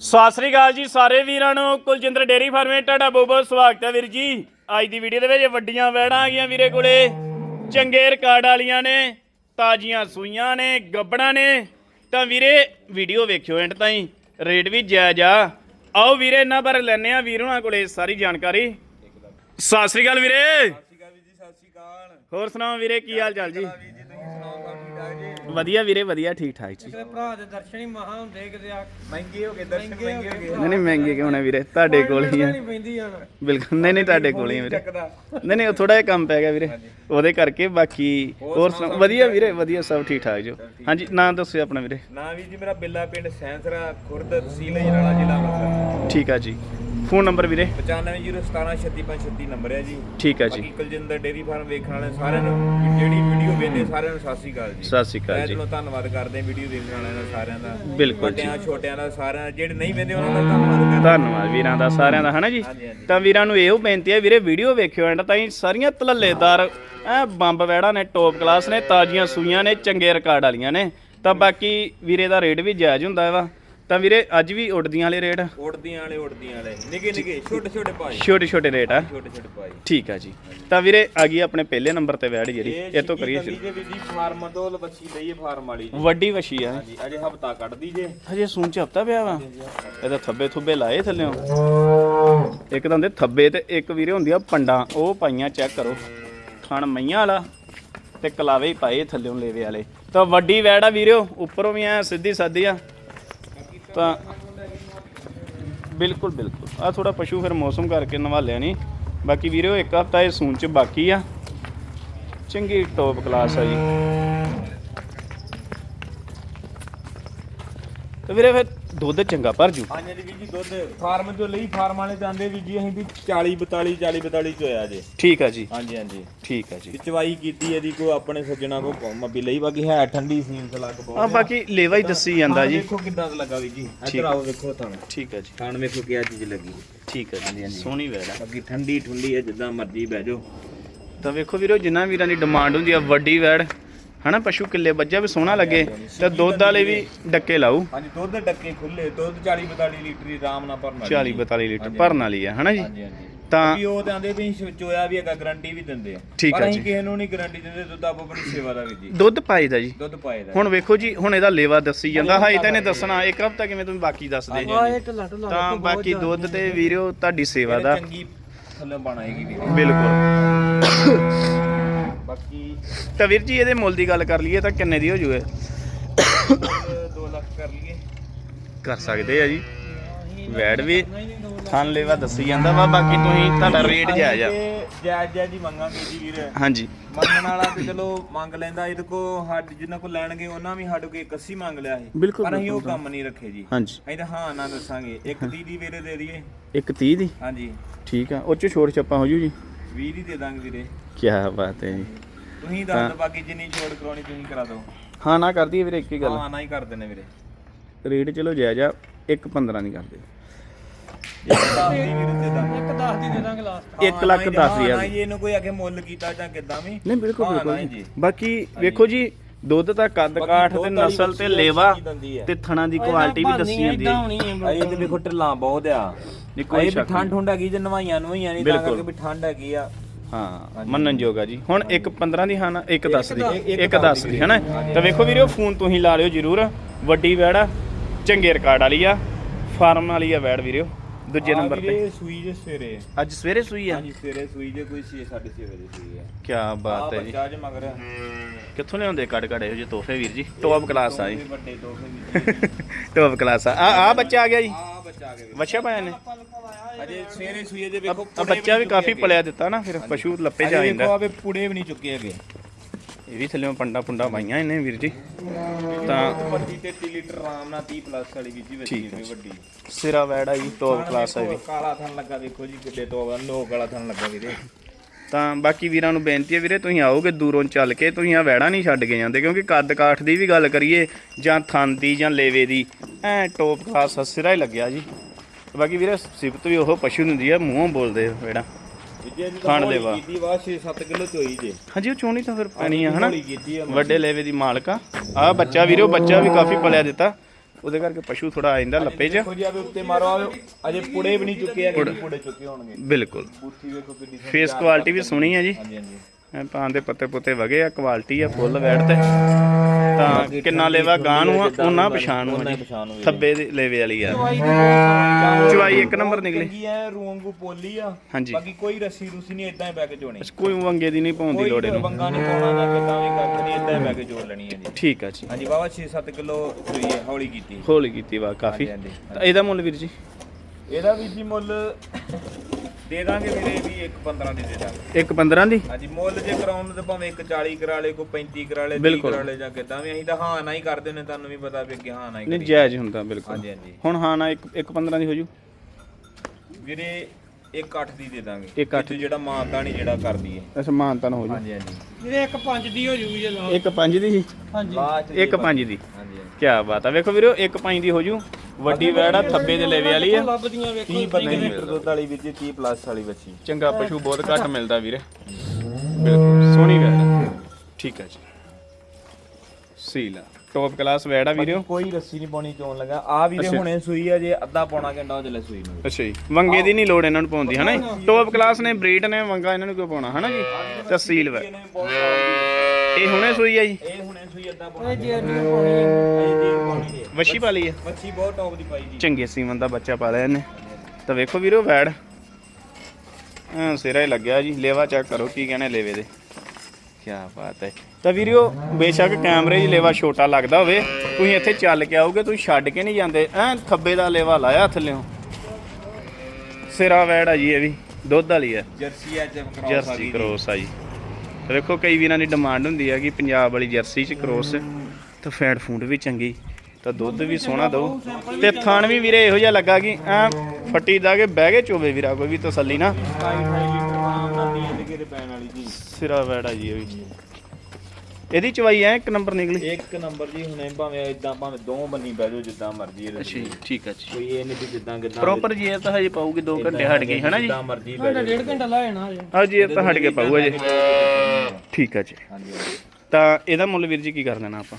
ਸਤਿ ਸ੍ਰੀ ਅਕਾਲ ਜੀ ਸਾਰੇ ਵੀਰਾਂ ਨੂੰ। ਕੁਲਜਿੰਦਰ ਡੇਰੀ ਫਾਰਮੇ ਤੁਹਾਡਾ ਬਹੁਤ ਬਹੁਤ ਸਵਾਗਤ ਹੈ ਵੀਰ ਜੀ। ਅੱਜ ਦੀ ਵੀਡੀਓ ਦੇ ਵਿੱਚ ਵੱਡੀਆਂ ਵੈੜਾਂ ਆ ਗਈਆਂ ਵੀਰੇ ਕੋਲੇ। ਚੰਗੇ ਰਿਕਾਰਡ ਵਾਲੀਆਂ ਨੇ ਤਾਜ਼ੀਆਂ ਸੂਈਆਂ ਨੇ ਗੱਬੜਾਂ ਨੇ। ਤਾਂ ਵੀਰੇ ਵੀਡੀਓ ਵੇਖਿਓ ਐਂਡ ਤਾਈਂ। ਰੇਟ ਵੀ ਜਾਇਜ਼ ਆ। ਆਓ ਵੀਰੇ ਇਹਨਾਂ ਬਾਰੇ ਲੈਣੇ ਆ ਵੀਰ ਕੋਲੇ ਸਾਰੀ ਜਾਣਕਾਰੀ। ਸਤਿ ਸ੍ਰੀ ਅਕਾਲ ਵੀਰੇ। ਸਤਿ ਸ਼੍ਰੀ ਅਕਾਲ ਜੀ ਸਤਿ ਸ਼੍ਰੀ ਅਕਾਲ। ਹੋਰ ਸੁਣਾਓ ਵੀਰੇ ਕੀ ਹਾਲ ਚਾਲ ਜੀ ਵੀਰ ਜੀ ਤੁਸੀਂ ਸੁਣਾਓ ਸਭ ਠੀਕ ਠਾਕ ਜੀ ਵਧੀਆ ਵੀਰੇ ਵਧੀਆ ਠੀਕ ਠਾਕ ਜੀ। ਕਿਤੇ ਭਰਾ ਦੇ ਦਰਸ਼ਨ ਹੀ ਮਹਾ ਹੁੰਦੇ ਕਿਤੇ ਆ ਮਹਿੰਗੇ ਹੋ ਗਏ ਦਰਸ਼ਨ ਮਹਿੰਗੇ ਹੋ ਗਏ। ਨਹੀਂ ਨਹੀਂ ਮਹਿੰਗੇ ਕਿਉਂ ਨੇ ਵੀਰੇ? ਤੁਹਾਡੇ ਕੋਲ ਹੀ ਆ। ਨਹੀਂ ਪੈਂਦੀ ਹਣ ਬਿਲਕੁਲ ਨਹੀਂ ਨਹੀਂ ਤੁਹਾਡੇ ਕੋਲ ਹੀ ਆ ਵੀਰੇ। ਨਹੀਂ ਨਹੀਂ ਉਹ ਥੋੜਾ ਜਿਹਾ ਕੰਮ ਪੈ ਗਿਆ ਵੀਰੇ। ਉਹਦੇ ਕਰਕੇ ਬਾਕੀ ਹੋਰ ਸੁਣਾਓ ਵਧੀਆ ਵੀਰੇ ਵਧੀਆ ਸਭ ਠੀਕ ਠਾਕ। ਜੋ ਹਾਂਜੀ ਨਾਂ ਦੱਸਿਓ ਆਪਣਾ ਵੀਰੇ। ਨਾ ਵੀਰ ਜੀ ਮੇਰਾ ਬਿੱਲਾ ਪਿੰਡ ਸੈਂਸਰਾ ਖੁਰਦ ਤਹਿਸੀਲ ਜਨਾਲਾ ਜ਼ਿਲ੍ਹਾ ਅੰਮ੍ਰਿਤਸਰ। ਠੀਕ ਆ ਜੀ। ਫੋਨ ਨੰਬਰ ਵੀਰੇ? 9501736536 ਨੰਬਰ ਹੈ ਜੀ। ਠੀਕ ਆ ਜੀ। ਬਾਕੀ ਕੁਲਜਿੰਦਰ ਡੇਰੀ ਫਾਰਮ ਵੇਖਣ ਵਾਲੇ ਸਾਰਿਆਂ ਨੂੰ ਜਿਹੜੀ ਵੀਡੀਓ ਵੇਖਦੇ ਸਾਰਿਆਂ ਨੂੰ ਸਤਿ ਸ਼੍ਰੀ ਅਕਾਲ ਜੀ। ਸਤਿ ਸ਼੍ਰੀ ਅਕਾਲ ਜੀ। ਤੁਹਾਨੂੰ ਧੰਨਵਾਦ ਕਰਦੇ ਹਾਂ ਵੀਡੀਓ ਦੇਖਣ ਵਾਲਿਆਂ ਦਾ ਸਾਰਿਆਂ ਦਾ। ਬਿਲਕੁਲ ਜੀ। ਵੱਡਿਆਂ ਛੋਟਿਆਂ ਦਾ ਸਾਰਿਆਂ ਦਾ ਜਿਹੜੇ ਨਹੀਂ ਵੇਖਦੇ ਉਹਨਾਂ ਦਾ ਧੰਨਵਾਦ ਕਰਦੇ ਧੰਨਵਾਦ ਵੀਰਾਂ ਦਾ ਸਾਰਿਆਂ ਦਾ ਹਨਾ ਜੀ? ਤਾਂ ਵੀਰਾਂ ਨੂੰ ਇਹੋ ਬੇਨਤੀ ਹੈ ਵੀਰੇ ਵੀਡੀਓ ਵੇਖਿਓ ਐਂਡ ਤਾਈਂ ਸਾਰੀਆਂ ਤਲੱਲੇਦਾਰ ਐ ਬੰਬ ਵੈੜਾ ਨੇ ਟੌਪ ਕਲਾਸ ਨੇ ਤਾਜ਼ੀਆਂ ਸੂਈਆਂ ਨੇ ਚੰਗੇ ਰਿਕਾਰਡ ਵਾਲੀਆਂ ਨੇ। ਤਾਂ ਬਾਕੀ ਵੀਰੇ ਦਾ ਰੇਟ ਵੀ ਜਾਇਜ਼ ਹੁੰਦਾ ਵਾ। ਤਾਂ ਵੀਰੇ ਅੱਜ ਵੀ ਉੱਡਦੀਆਂ ਵਾਲੇ ਰੇਟ? ਉੜਦੀਆਂ ਵਾਲੇ ਉੜਦੀਆਂ ਵਾਲੇ। ਨਿੱਕੇ ਨਿੱਕੇ ਛੋਟੇ ਛੋਟੇ ਭਾਈ। ਛੋਟੇ ਛੋਟੇ ਰੇਟ ਆ। ਛੋਟੇ ਛੋਟੇ ਭਾਈ। ਠੀਕ ਆ ਜੀ। ਤਾਂ ਵੀਰੇ ਆ ਗਈ ਆਪਣੇ ਪਹਿਲੇ ਨੰਬਰ ਤੇ ਵੈੜ ਜਿਹੜੀ। ਇਹ ਤੋਂ ਕਰੀਏ ਸ਼ੁਰੂ। ਜੇ ਵੀ ਜੀ ਫਾਰਮ ਤੋਂ ਬੱਚੀ ਲਈ ਫਾਰਮ ਵਾਲੀ ਜੀ। ਵੱਡੀ ਵਸ਼ੀ ਆ। ਹਾਂਜੀ ਅਜੇ ਹਫਤਾ ਕੱਢਦੀ ਜੇ ਹਜੇ ਸੂਨ ਚ ਹਫਤਾ ਪਿਆ ਵਾ। ਇਹਦਾ ਥੱਬੇ ਥੁੱਬੇ ਲਾਏ ਥੱਲਿਓਂ। ਇੱਕ ਤਾਂ ਹੁੰਦੇ ਥੱਬੇ ਤੇ ਇੱਕ ਵੀਰੇ ਹੁੰਦੀਆਂ ਪੰਡਾਂ। ਉਹ ਪਾਈਆਂ ਚੈੱਕ ਕਰੋ। ਖਾਣ ਮਈਆਂ ਵਾਲਾ ਤੇ ਕਲਾਵੇ ਹੀ ਪਾਏ ਥੱਲਿਓਂ ਲੇਵੇ ਵਾਲੇ। ਤਾਂ ਵੱਡੀ ਵੈੜ ਆ ਵੀਰਿਓ ਉੱਪਰੋਂ ਵੀ ਐ ਸਿੱਧੀ ਸਾਦੀ ਆ। ਤਾਂ ਬਿਲਕੁਲ ਬਿਲਕੁਲ। ਆ ਥੋੜਾ ਪਸ਼ੂ ਫਿਰ ਮੌਸਮ ਕਰਕੇ ਨਵਾਲਿਆ ਨਹੀਂ ਬਾਕੀ ਵੀਰਿਓ ਇੱਕ ਹਫਤਾ ਇਹ ਸੂਨ ਚ ਬਾਕੀ ਆ। ਚੰਗੀ ਟੌਪ ਕਲਾਸ ਆ ਜੀ। ਤੇ ਵੀਰੇ ਫਿਰ ਦੁੱਧ ਚੰਗਾ ਭਰ ਜੂ। ਹਾਂਜੀ ਜੀ ਵੀਰ ਜੀ ਦੁੱਧ ਫਾਰਮ ਤੋਂ ਲਈ ਫਾਰਮ ਵਾਲੇ ਜਾਂਦੇ ਵੀ ਜੀ ਅਸੀਂ ਵੀ 40 42 40 42 ਚ ਹੋਇਆ ਜੇ। ਠੀਕ ਆ ਜੀ। ਹਾਂਜੀ ਹਾਂਜੀ। ਠੀਕ ਆ ਜੀ। ਚਵਾਈ ਕੀਤੀ ਇਹਦੀ ਕੋ ਆਪਣੇ ਸੱਜਣਾ ਕੋ ਮੱਬੀ ਲਈ ਬਾਕੀ ਹੈ ਠੰਡੀ ਸੀਨ ਤੇ ਲੱਗ ਆ ਬਹੁਤ ਬਾਕੀ ਲੇਵਾ ਹੀ ਦੱਸੀ ਜਾਂਦਾ ਜੀ। ਦੇਖੋ ਕਿੱਦਾਂ ਲੱਗਾ ਵੀ ਜੀ। ਇੱਧਰ ਆਓ ਵੇਖੋ ਤੁਹਾਨੂੰ ਠੀਕ ਆ ਜੀ। ਖਾਣ ਵੇਖੋ ਕੀ ਚੀਜ਼ ਲੱਗੀ। ਠੀਕ ਆ ਹਾਂਜੀ, ਜੀ। ਹਾਂਜੀ। ਸੋਹਣੀ ਵੈੜ ਆ। ਬਾਕੀ ਠੰਡੀ ਠੁੰਡੀ ਹੈ ਜਿੱਦਾਂ ਮਰਜ਼ੀ ਬਹਿ ਜਾਓ। ਤਾਂ ਵੇਖੋ ਵੀਰੋ ਜਿੰਨਾ ਵੀਰਾਂ ਦੀ ਡਿਮਾਂਡ ਹੁੰਦੀ ਆ ਵੱਡੀ ਵੈੜ ਹਨਾ ਪਸ਼ੂ ਕਿੱਲੇ ਬੱਜਾ ਵੀ ਸੋਹਣਾ ਲੱਗੇ ਤੇ ਦੁੱਧ ਵਾਲੇ ਵੀ ਡੱਕੇ ਲਾਊ। ਹਾਂਜੀ ਦੁੱਧ ਡੱਕੇ ਖੁੱਲੇ ਦੁੱਧ 40 42 ਲੀਟਰ ਦੀ ਆਰਾਮ ਨਾਲ ਭਰਨਾ 40 42 ਲੀਟਰ ਭਰਨ ਵਾਲੀ ਆ ਹਨਾ ਜੀ? ਹਾਂਜੀ ਹਾਂਜੀ। ਤਾਂ ਵੀ ਉਹ ਤੇ ਆਂਦੇ ਵੀ ਚੋਇਆ ਵੀ ਹੈਗਾ ਗਾਰੰਟੀ ਵੀ ਦਿੰਦੇ ਆ। ਠੀਕ ਪਰ ਅਸੀਂ। ਕਿਸੇ ਨੂੰ ਨਹੀਂ ਗਾਰੰਟੀ ਦਿੰਦੇ ਦੁੱਧ ਆਪੋ ਆਪਣੀ ਸੇਵਾ ਦਾ ਵੀ ਜੀ। ਦੁੱਧ ਪਾਈਦਾ ਜੀ। ਦੁੱਧ ਪਾਏ ਦਾ ਹੁਣ ਵੇਖੋ ਜੀ ਹੁਣ ਇਹਦਾ ਲੇਵਾ ਦੱਸੀ ਜਾਂਦਾ। ਹਾਈ ਤਾਂ ਇਹਨੇ ਦੱਸਣਾ ਇੱਕ ਹਫਤਾ ਕਿਵੇਂ ਤੁਸੀਂ ਬਾਕੀ ਦੱਸ ਦੇ ਤਾਂ ਬਾਕੀ ਦੁੱਧ ਤੇ ਵੀਰੋ ਤੁਹਾਡੀ ਸੇਵਾ ਦਾ। ਚੰਗੀ ਥੱਲੇ ਬਣਾਏਗੀ ਵੀ ਬਿਲਕੁਲ। ਬਾਕੀ ਤਾਂ ਵੀਰ ਜੀ ਇਹਦੇ ਮੁੱਲ ਦੀ ਗੱਲ ਕਰ ਲਈਏ ਤਾਂ ਕਿੰਨੇ ਦੀ ਹੋ ਜੂਏ? 2 ਲੱਖ ਕਰ ਲਈਏ। ਕਰ ਸਕਦੇ ਆ ਜੀ। ਵੈੜ ਵੀ ਥਣ ਲੇਵਾ ਦੱਸੀ ਜਾਂਦਾ ਵਾ ਬਾਕੀ ਤੁਸੀਂ ਤੁਹਾਡਾ ਰੇਟ ਜਾਇਜ਼ ਆ। ਜਾਇਜ਼ ਜਾਇਜ਼ ਹੀ ਮੰਗਾਂਗੇ ਜੀ ਵੀਰ। ਹਾਂਜੀ। ਮੰਗਣ ਵਾਲਾ ਤੇ ਚਲੋ ਮੰਗ ਲੈਂਦਾ ਇਹਦੇ ਕੋ ਸਾਡੇ ਜਿੰਨਾ ਕੋ ਲੈਣਗੇ ਉਹਨਾਂ ਵੀ ਸਾਡੇ ਕੋ 81 ਮੰਗ ਲਿਆ ਸੀ ਪਰ ਅਸੀਂ ਉਹ। ਕੰਮ ਨਹੀਂ ਰੱਖੇ ਜੀ। ਹਾਂਜੀ। ਅਸੀਂ ਤਾਂ ਹਾਂ ਨਾ ਦੱਸਾਂਗੇ। ਇੱਕ 30 ਦੀ ਵੀਰੇ ਦੇ ਦਈਏ। ਇੱਕ 30 ਦੀ? ਹਾਂਜੀ। ਠੀਕ ਆ ਉਹ ਚ ਛੋੜ ਛੱਪਾ ਹੋ ਜੂ ਜੀ। 20 ਦੀ ਦੇ ਦਾਂਗੇ ਵੀਰੇ। ਕੀ ਬਾਤ ਹੈ ਜੀ। ਤੁਸੀਂ ਦੱਸ ਦਿਓ ਬਾਕੀ ਜਿੰਨੀ ਛੋੜ ਕਰਾਉਣੀ ਤੁਸੀਂ ਕਰਾ ਦਿਓ। ਹਾਂ ਨਾ ਕਰਦੀ ਵੀਰੇ ਇੱਕ ਹੀ ਗੱਲ। ਹਾਂ ਨਾ ਹੀ ਕਰ ਦਿੰਦੇ ਵੀਰੇ। ਰੇਟ ਚਲੋ ਜਾਇਜ਼ ਆ ਇੱਕ 15 ਦੀ ਕਰਦੇ ਇੱਕ 10 10 ਲੱਖ ਹਾਂ, ਦਸ ਹਾਂ, ਹਜ਼ਾਰ। ਨਾ ਜੀ ਇਹਨੂੰ ਕੋਈ ਅਗੇ ਮੁੱਲ ਕੀਤਾ ਜਾਂ ਕਿੱਦਾਂ ਵੀ। ਨਹੀਂ ਬਿਲਕੁਲ ਬਿਲਕੁਲ ਨਾ। ਬਾਕੀ ਵੇਖੋ ਜੀ ਦੁੱਧ ਦਾ ਕੱਦ ਬਾਕੀ ਕਾਠ ਦੁੱਧ ਤੇ ਵਾਲੀ ਨਸਲ ਤੇ ਲੇਵਾ ਚੀਜ਼ ਦਿੰਦੀ ਹੈ। ਤੇ ਥਣਾ ਦੀ ਕੁਆਲਿਟੀ ਵੀ ਦੱਸੀ ਜਾਂਦੀ ਹੈ ਹੋਣੀ ਹੈ ਅਜੇ ਤੇ ਵੇਖੋ ਢਿੱਲਾਂ ਬਹੁਤ ਆ। ਨਹੀਂ ਕੋਈ ਵੀ ਸ਼ੱਕ ਠੰਡ ਠੰਡ ਹੈਗੀ ਜੇ ਨਵਾਈਆਂ ਨਵਾਈਆਂ ਨਹੀਂ ਤਾਂ ਬਿਲਕੁਲ। ਕਰਕੇ ਵੀ ਠੰਡ ਹੈਗੀ ਆ। ਹਾਂ ਮੰਨਣ ਆ ਜੀ। ਹੁਣ ਇੱਕ 15 ਦੀ ਹਾਂ ਨਾ ਇੱਕ 10 ਦੀ। ਇੱਕ ਇੱਕ 10 ਦੀ ਹਨਾ? ਤਾਂ ਵੇਖੋ ਵੀਰੋ ਫੋਨ ਤੁਸੀਂ ਲਾ ਲਿਓ ਜਰੂਰ। ਵੱਡੀ ਵੈੜ ਆ ਚੰਗੇ ਰਿਕਾਰਡ ਵਾਲੀ ਆ। ਫਾਰਮ ਵਾਲੀ ਆ ਵੈੜ ਵੀਰੋ ਦੂਜੇ ਆਹ ਨੰਬਰ ਤੇ। ਵੀਰੇ ਸੂਈ ਜੇ ਸਵੇਰੇ। ਅੱਜ ਸਵੇਰੇ ਸੂਈ ਆ? ਹਾਂਜੀ ਸਵੇਰੇ ਸੂਈ ਜੇ ਕੋਈ 6 6:30 ਵਜੇ ਸੂਈ ਆ। ਕੀ ਬਾਤ ਹੈ ਜੀ। ਬੱਚਾ ਜੇ ਮਗਰ। ਕਿੱਥੋਂ ਲਿਆਉਂਦੇ ਕੱਢ ਕੱਢ ਇਹੋ ਜਿਹੇ ਤੋਹਫੇ ਵੀਰ ਜੀ? ਟੌਪ ਕਲਾਸ ਆ ਜੀ। ਵੱਡੇ ਤੋਹਫੇ ਟੌਪ ਕਲਾਸ ਆ। ਆ ਆ ਬੱਚਾ ਆ ਗਿਆ ਜੀ? ਆ ਬੱਚਾ ਆ ਗਿਆ ਬੱਚਾ ਪਾਇਆ ਨੇ ਅਜੇ ਸਵੇਰੇ ਸੂਈ ਜੇ ਵੇਖੋ ਆ ਬੱਚਾ ਵੀ ਕਾਫੀ ਪਲਿਆ ਦਿੱਤਾ ਨਾ ਫਿਰ ਪਸ਼ੂ ਲੱਪੇ ਜਾ ਵੇਖੋ ਜਾਂਦਾ। ਆਵੇ ਪੁੜੇ ਵੀ ਨਹੀਂ ਚੁੱਕੇ ਹੈਗੇ। ਇਹ ਵੀ ਥੱਲੇ ਪੰਡਾ ਪੁੰਡਾ ਪਾਈਆਂ ਇਹਨੇ ਵੀਰ ਜੀ। ਤਾਂ ਵੱਡੀ ਤੇ 30 ਲੀਟਰ ਆਰਾਮ ਨਾਲ 30 ਪਲੱਸ ਵਾਲੀ ਵੀ ਜੀ ਵਿੱਚ ਠੀਕ ਹੈ। ਵੀ ਵੱਡੀ। ਸਿਰਾ ਵੈੜ ਜੀ ਟੌਪ ਕਲਾਸ ਆ ਵੀ। ਕਾਲਾ ਥਣ ਲੱਗਾ ਦੇਖੋ ਜੀ ਕਿੱਡੇ ਤੋਂ ਲੋਕ ਵਾਲਾ ਥਣ ਲੱਗਾ ਵੀਰੇ। ਤਾਂ ਬਾਕੀ ਵੀਰਾਂ ਨੂੰ ਬੇਨਤੀ ਹੈ ਵੀਰੇ ਤੁਸੀਂ ਆਓਗੇ ਦੂਰੋਂ ਚੱਲ ਕੇ ਤੁਸੀਂ ਆ ਵੈੜਾ ਨਹੀਂ ਛੱਡ ਕੇ ਜਾਂਦੇ ਕਿਉਂਕਿ ਕੱਦ ਕਾਠ ਦੀ ਵੀ ਗੱਲ ਕਰੀਏ ਜਾਂ ਥਣ ਦੀ ਜਾਂ ਲੇਵੇ ਦੀ ਐ ਟੌਪ ਕਲਾਸ ਸਿਰਾ ਹੀ ਲੱਗਿਆ ਜੀ। ਬਾਕੀ ਵੀਰੇ ਸਿਫਤ ਵੀ ਉਹ ਪਸ਼ੂ ਹੁੰਦੀ ਆ ਮੂੰਹੋਂ ਬੋਲਦੇ ਵੈੜਾ ਖਾਣ ਲੇਵਾ। ਕੀਤੀ ਵਾ 6-7 ਕਿਲੋ ਚੋਈ ਜੇ। ਹਾਂਜੀ ਉਹ ਚੋਣੀ ਤਾਂ ਫਿਰ ਪੈਣੀ ਆ ਹਨਾ? ਵੱਡੇ ਲੇਵੇ ਦੀ ਮਾਲਕ ਆ। ਬੱਚਾ ਵੀਰੋ ਬੱਚਾ ਵੀ ਕਾਫੀ ਪਲਿਆ ਦਿੱਤਾ। ਉਹਦੇ ਕਰਕੇ ਪਸ਼ੂ ਥੋੜਾ ਆ ਜਾਂਦਾ ਲੱਪੇ 'ਚ। ਦੇਖੋ ਜੀ ਆਵੇ ਉੱਤੇ ਮਾਰੋ ਆਵੇ ਅਜੇ ਪੁੜੇ ਵੀ ਨਹੀਂ ਚੁੱਕੇ ਹੈਗੇ ਜੀ, ਪੁੜੇ। ਚੁੱਕੇ ਹੋਣਗੇ? ਬਿਲਕੁਲ। ਬੂਥੀ ਵੇਖੋ ਕਿੰਨੀ ਫੇਸ ਕੁਆਲਿਟੀ ਵੀ ਸੋਹਣੀ ਆ ਜੀ। ਹਾਂਜੀ ਹਾਂਜੀ। ਐ ਪਾਣ ਦੇ ਪੱਤੇ ਪੁੱਤੇ ਵਗੇ ਆ ਕੁਆਲਿਟੀ ਆ ਫੁੱਲ ਵੈਟ ਤੇ। ਤਾਂ ਕਿੰਨਾ ਲੈਵਾ ਗਾਂ ਨੂੰ ਆ ਉਹਨਾਂ ਪਛਾਣ ਨੂੰ ਆ ਜੀ। ਨੂੰ ਥੱਬੇ ਦੇ ਲੈਵੇ ਵਾਲੀ ਆ। ਚਵਾਈ ਇੱਕ ਨੰਬਰ ਨਿਕਲੀ। ਚੰਗੀ ਐ ਰੂੰਗੂ ਪੋਲੀ ਆ। ਹਾਂਜੀ। ਬਾਕੀ ਕੋਈ ਰੱਸੀ ਰੂਸੀ ਨਹੀਂ ਇਦਾਂ ਹੀ ਬੈ ਕੇ ਜੋਣੀ ਕੋਈ ਵੰਗੇ ਦੀ ਨਹੀਂ ਪਾਉਂਦੀ ਕੋਈ ਲੋੜ ਇਹਨੂੰ। ਬੰਗਾ ਨਹੀਂ ਪਾਉਣਾ ਜਾਂ ਕਿਦਾਂ ਵੀ ਕੱਖ ਨਹੀਂ ਇਦਾਂ ਹੀ ਬੈ ਕੇ ਜੋੜ ਲੈਣੀ ਹੈ ਜੀ। ਠੀਕ ਆ ਜੀ। ਹਾਂਜੀ ਬਾਬਾ 6-7 ਕਿਲੋ ਸੂਈ ਹੈ ਹੌਲੀ ਕੀਤੀ। ਹੌਲੀ ਕੀਤੀ ਵਾ ਕਾਫੀ। ਹਾਂਜੀ, ਹਾਂਜੀ। ਤਾਂ ਇਹਦਾ ਮੁੱਲ ਵੀਰ ਜੀ? ਇਹਦਾ ਵੀ ਜੀ ਮੁੱਲ ਦੇ ਦਾਂਗੇ ਵੀਰੇ ਵੀ 1.15 ਦੀ ਦੇ ਦਾਂਗੇ। ਇੱਕ 15 ਦੀ? ਹਾਂਜੀ ਮੁੱਲ ਜੇ ਕਰਾਉਣ ਤਾਂ ਭਾਵੇਂ 1.40 ਕਰਾ ਲੇ ਕੋਈ 35 ਕਰਾ ਲੇ 30 ਬਿਲਕੁਲ। ਕਰਾ ਲੇ ਜਾਂ ਕਿਦਾਂ ਵੀ ਅਸੀਂ ਤਾਂ ਹਾਂ ਨਾ ਹੀ ਕਰਦੇ ਨੇ ਤੁਹਾਨੂੰ ਵੀ ਪਤਾ ਵੀ ਅੱਗੇ ਹਾਂ ਨਾ ਹੀ ਨਹੀਂ ਕਰੀ ਜਾਇਜ਼ ਹੁੰਦਾ ਬਿਲਕੁਲ। ਹਾਂਜੀ ਹਾਂਜੀ। ਹੁਣ ਹਾਂ ਨਾ ਇੱਕ ਇੱਕ 15 ਦੀ ਹੋ ਜੂ? ਵੀਰੇ 1.8 ਦੀ ਦੇ ਦਾਂਗੇ। ਇੱਕ ਅੱਠ ਜਿਹੜਾ ਮਾਨਤਾ ਨਹੀਂ ਜਿਹੜਾ ਕਰਦੀ ਹੈ। ਅੱਛਾ ਮਾਨਤਾ ਨਾ ਹੋ ਜੂ। ਹਾਂਜੀ ਹਾਂਜੀ। ਜਿਹੜੇ ਇੱਕ ਪੰਜ ਦੀ ਹੋ ਜੂਗੀ ਜੇ ਲਾ ਇੱਕ 5 ਦੀ ਸੀ? ਹਾਂਜੀ। ਲਾਸਟ ਇੱਕ 5 ਦੀ। ਹਾਂਜੀ। ਕੀ ਬਾਤ ਆ ਵੇਖੋ ਵੀਰੋ ਇੱਕ 5 ਦੀ ਹੋ ਜੂ ਵੱਡੀ ਵੈੜ ਆ ਥੱਬੇ ਦੇ ਲੈਵੇ ਵਾਲੀ ਆ ਲੱਭਦੀਆਂ ਵੇਖੋ 30 32 ਲੀਟਰ ਦੁੱਧ ਵਾਲੀ ਵੀਰ ਜੀ 30 ਪਲੱਸ ਵਾਲੀ ਬੱਚੀ ਚੰਗਾ ਪਸ਼ੂ ਬਹੁਤ ਘੱਟ ਮਿਲਦਾ ਵੀਰੇ ਬਿਲਕੁਲ ਸੋਹਣੀ ਵੈੜ ਆ। ਠੀਕ ਹੈ ਜੀ ਸੀਲ ਟੌਪ ਕਲਾਸ ਵੈੜ ਆ ਵੀਰੋ ਕੋਈ ਰੱਸੀ ਨਹੀਂ ਪਾਉਣੀ ਚੋਣ ਲੱਗਾ ਆ ਵੀਰੇ ਹੁਣੇ ਸੂਈ ਆ ਜੇ ਅੱਧਾ ਪੌਣਾ ਘੰਟਾ ਹੋ ਚੱਲੇ ਸੂਈ ਨੂੰ ਅੱਛਾ ਜੀ ਵੰਗੇ ਦੀ ਨਹੀਂ ਲੋੜ ਇਹਨਾਂ ਨੂੰ ਪਾਉਂਦੀ ਹਨਾ ਜੀ ਟੌਪ ਕਲਾਸ ਨੇ ਬਰੀਡ ਨੇ ਵੰਗਾ ਇਹਨਾਂ ਨੂੰ ਕਿਉਂ ਪਾਉਣਾ ਹਨਾ ਜੀ ਤਾਂ ਸੀਲ ਵੈ ਇਹਨੇ ਬਹੁਤ ਸਾਲ ਇਹ ਹੁਣੇ ਸੂਈ ਆ ਜੀ। ਇਹ ਹੁਣੇ ਸੂਈ ਅੱਧਾ ਪੌਣਾ ਇਹ ਜੇ ਨਹੀਂ ਪਾਉਣੀ ਹੈ। ਇਹ ਜੀ ਪਾਉਣੀ ਦੇ ਵੱਛੀ ਪਾ ਲਈ ਆ? ਬੱਚੀ ਬਹੁਤ ਟੌਪ ਦੀ ਪਾਈ ਜੀ। ਚੰਗੇ ਸੀਮਨ ਦਾ ਬੱਚਾ ਪਾ ਲਿਆ ਇਹਨੇ। ਤਾਂ ਵੇਖੋ ਵੀਰੋ ਵੈੜ। ਹਾਂ ਸਿਰਾ ਹੀ ਲੱਗਿਆ ਜੀ। ਲੇਵਾ ਚੈੱਕ ਕਰੋ ਕੀ ਕਹਿੰਦੇ ਲੇਵੇ ਦੇ। ਕੀ ਬਾਤ ਹੈ। ਤਾਂ ਵੀਰੋ ਬੇਸ਼ੱਕ ਕੈਮਰੇ 'ਚ ਲੇਵਾ ਛੋਟਾ ਲੱਗਦਾ ਹੋਵੇ। ਤੁਸੀਂ ਇੱਥੇ ਚੱਲ ਕੇ ਆਓਗੇ ਤੁਸੀਂ ਛੱਡ ਕੇ ਨਹੀਂ ਜਾਂਦੇ। ਐ ਥੱਬੇ ਦਾ ਲੇਵਾ ਲਾਇਆ ਥੱਲੇੋਂ ਸਿਰਾ ਵੈੜ ਆ ਜੀ ਇਹ ਵੀ। ਦੁੱਧ ਵਾਲੀ ਹੈ ਜਰਸੀ ਕਰਾਉ ਜਰਸੀ ਕ੍ਰੋਸ ਆ ਜੀ। ਵੇਖੋ ਕਈ ਵੀਰਾਂ ਦੀ ਡਿਮਾਂਡ ਹੁੰਦੀ ਹੈ ਕਿ ਪੰਜਾਬ ਵਾਲੀ ਜਰਸੀ ਚ ਕ੍ਰੋਸ ਤਾਂ ਫੈਟ ਫੂਡ ਵੀ ਚੰਗੀ ਤਾਂ ਦੁੱਧ ਵੀ ਸੋਹਣਾ ਦਊ। ਤੇ ਥਣ ਵੀ ਵੀਰੇ ਇਹੋ ਜਿਹਾ ਲੱਗਾ ਕਿ ਐ ਫੱਟੀ ਦਾ ਕੇ ਬਹਿ ਕੇ ਚੋਵੇ ਵੀਰਾ ਕੋਈ ਵੀ ਤਸੱਲੀ ਨਾ। 28 ਲੀਟਰ ਆਮ ਨਾਲ ਦੀ ਇਹਦੇ ਕਿਤੇ ਪੈਣ ਵਾਲੀ ਜੀ ਸਿਰਾ ਵੈੜਾ ਜੀ ਇਹ ਵੀ। ਇਹਦੀ ਚਵਾਈ ਐ ਇੱਕ ਨੰਬਰ ਨਿਕਲੀ। ਇੱਕ ਨੰਬਰ ਜੀ ਹੁਣੇ ਭਾਵੇਂ ਇਦਾਂ ਭਾਵੇਂ ਦੋ ਬੰਨੀ ਬਹਿ ਜਾਓ ਜਿੱਦਾਂ ਮਰਜ਼ੀ ਇਹਦੇ ਅੱਛਾ ਜੀ ਠੀਕ ਆ ਜੀ। ਕੋਈ ਇਹ ਨਹੀਂ ਵੀ ਜਿੱਦਾਂ ਕਿਦਾਂ ਪ੍ਰੋਪਰ ਜੀ ਇਹ ਤਾਂ ਹਜੇ ਪਾਊਗੀ 2 ਘੰਟੇ ਹਟ ਗਈ ਹਨਾ ਜੀ? ਜਿੱਦਾਂ ਮਰਜ਼ੀ ਬਹਿ ਜਾਓ। ਡੇਢ ਘੰਟਾ ਲਾ ਜਾਣਾ ਹਜੇ। ਹਾਂ ਜੀ ਇਹ ਤਾਂ ਹਟ ਕੇ ਪਾਊਗਾ ਜੀ। ਠੀਕ ਆ ਜੀ। ਹਾਂਜੀ ਹਾਂਜੀ। ਤਾਂ ਇਹਦਾ ਮੁੱਲ ਵੀਰ ਜੀ ਕੀ ਕਰ ਦੇਣਾ ਆਪਾਂ?